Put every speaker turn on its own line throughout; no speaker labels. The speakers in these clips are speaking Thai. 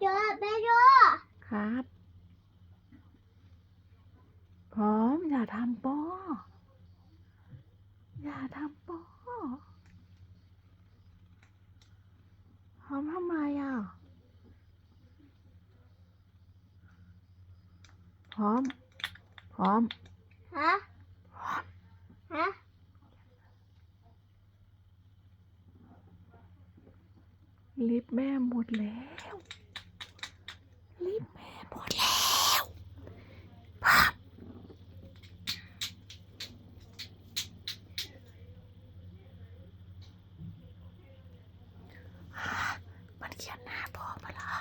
ไม่เจอไม่เจอ
ครับ พร้อมอย่าทำป้ออย่าทำป้อพร้อมทำไมอะพร้อม พร้อม
ฮะฮะ
ลิฟต์แม่หมดแล้ว ลิฟต์แม่หมดแล้วภาพมันเขียนหน้าพ่อมาละ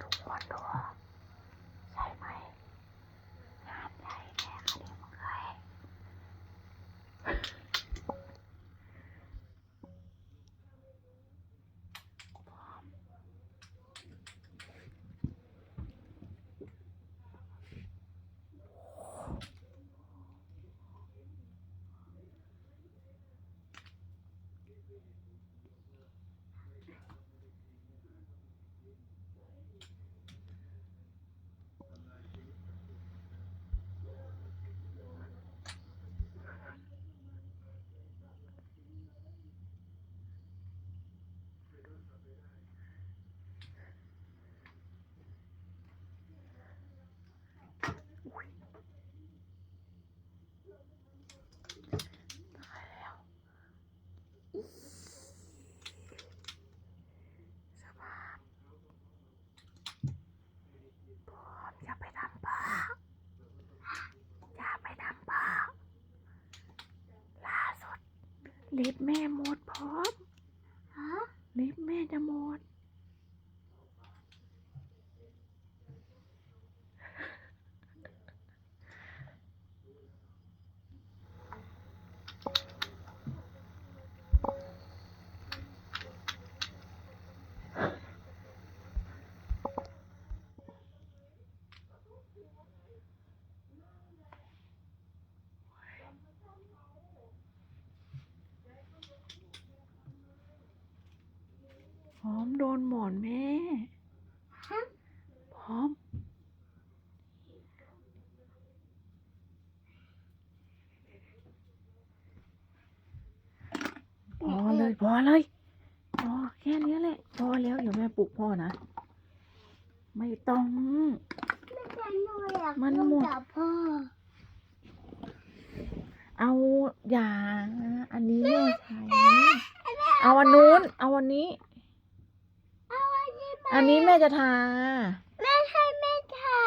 ทุกคนดูใช่ไหมงานใหญ่แน่คดีมึงเคย สภาพพร้อมอย่าไปทำพ่ออย่าไปทำพ่อล่าสุด ลิฟแม่มดพร้อม
ฮะ
ลิฟต์แม่จะหมด พร้อมโดนหมอนแม่
ฮะ
พร้อม พอเลยพอเลยพอแค่นี้แหละพอแล้วเดี๋ยวแม่ปลุกพ่อนะ ไม่ต้อง
ไม่ใช่หนูอยาก
มัน
ลูก
หมด
กับพ่อ
เอาอย่างอันนี้แม่ใช้เอาอันนู้น เอาอันนี้
เอันนี้แม่จะ
ทาแม่ให้แม่ทา